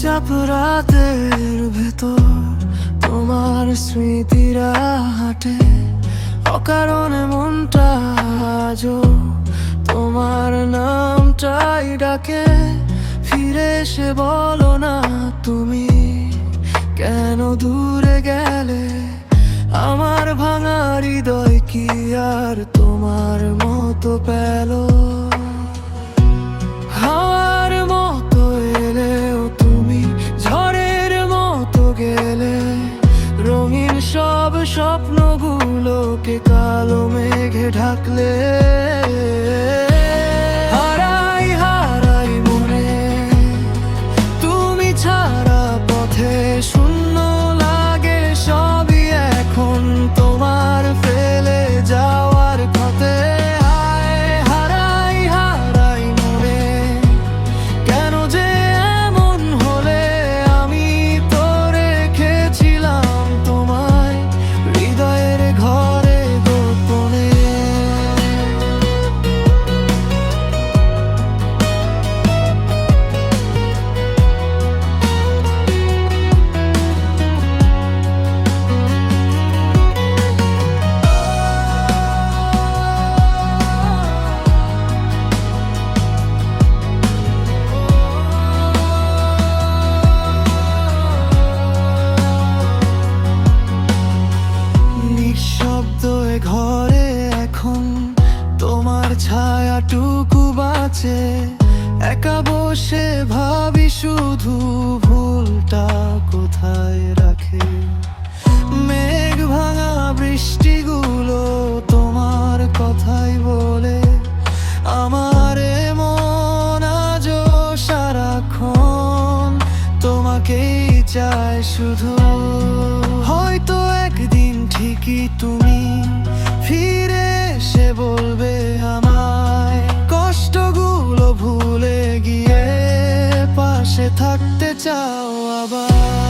চুপচাপ ভেতর তোমার স্মৃতিরা হাঁটে। অকারণে মনটা আজও তোমার নামটাই ডাকে। ফিরে এসে বলো না তুমি, কেন দূরে গেলে? আমার ভাঙা হৃদয় কি আর তোমার মতো পেল? স্বপ্নগুলোকে কালো মেঘে ঢাকলে। নিঃশব্দ এ ঘরে এখন তোমার ছায়াটুকু বাঁচে। একা বসে ভাবি শুধু ভুলটা কোথায় রাখে। মেঘ ভাঙা বৃষ্টিগুলো তোমার কথাই বলে। আমার মন আজও সারাক্ষণ তোমাকেই চায় শুধু। ঠিকই তুমি? ফিরে এসে বলবে আমায় কষ্টগুলো ভুলে গিয়ে পাশে থাকতে চাও আবার।